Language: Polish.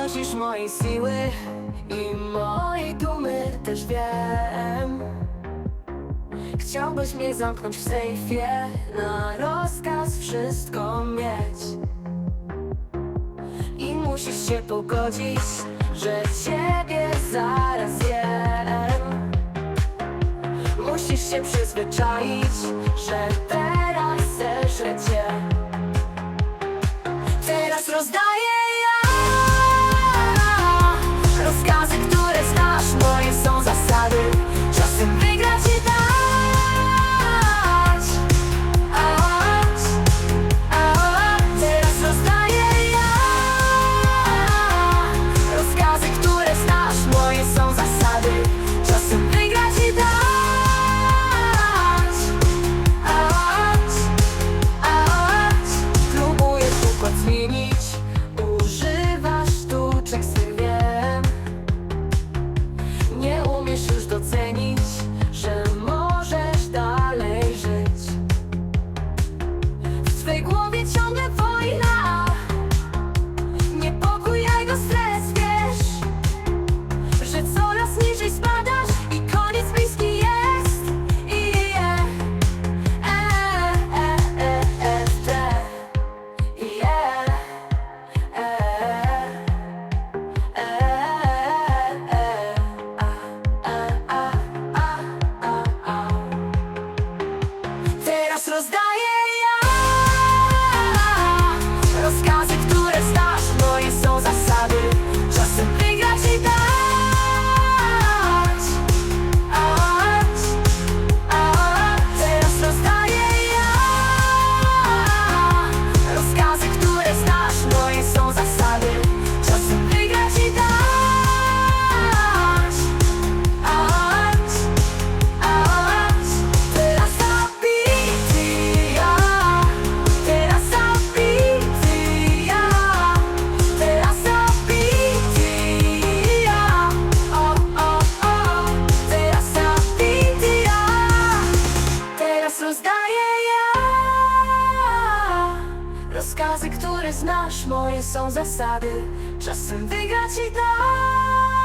Przenosisz moje siły i mojej dumy też wiem. Chciałbyś mnie zamknąć w sejfie Na rozkaz wszystko mieć. I musisz się pogodzić Że ciebie zaraz jem. Musisz się przyzwyczaić Że Astros da znasz, moje są zasady. Czasem wygrać i tak.